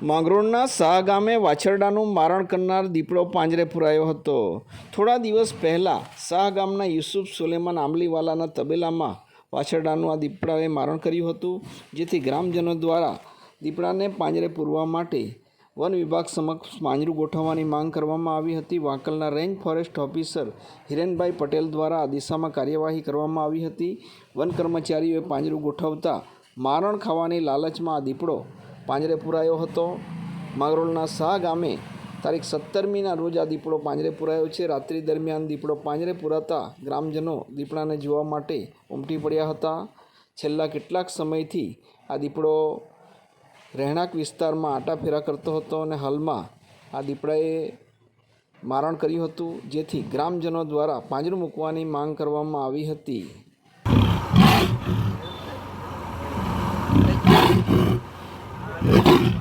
માંગરોળના શાહ ગામે વાછરડાનું મારણ કરનાર દીપડો પાંજરે પુરાયો હતો. થોડા દિવસ પહેલાં શાહ ગામના યુસુફ સુલેમાન આંબલીવાલાના તબેલામાં વાછરડાનું આ દીપડાએ મારણ કર્યું હતું, જેથી ગ્રામજનો દ્વારા દીપડાને પાંજરે પૂરવા માટે વન વિભાગ સમક્ષ પાંજરું ગોઠવવાની માંગ કરવામાં આવી હતી. વાંકલના રેન્જ ફોરેસ્ટ ઓફિસર હિરેનભાઈ પટેલ દ્વારા આ દિશામાં કાર્યવાહી કરવામાં આવી હતી. વન કર્મચારીઓએ પાંજરું ગોઠવતા મારણ ખાવાની લાલચમાં આ દીપડો પાંજરે પુરાયો હતો. માંગરોળના સા ગામે તારીખ સત્તરમીના રોજ આ દીપડો પાંજરે પુરાયો છે. રાત્રિ દરમિયાન દીપડો પાંજરે પુરાતા ગ્રામજનો દીપડાને જોવા માટે ઉમટી પડ્યા હતા. છેલ્લા કેટલાક સમયથી આ દીપડો રહેણાંક વિસ્તારમાં આટાફેરા કરતો હતો અને હાલમાં આ દીપડાએ મારણ કર્યું હતું, જેથી ગ્રામજનો દ્વારા પાંજરું મૂકવાની માંગ કરવામાં આવી હતી. Mm-hmm.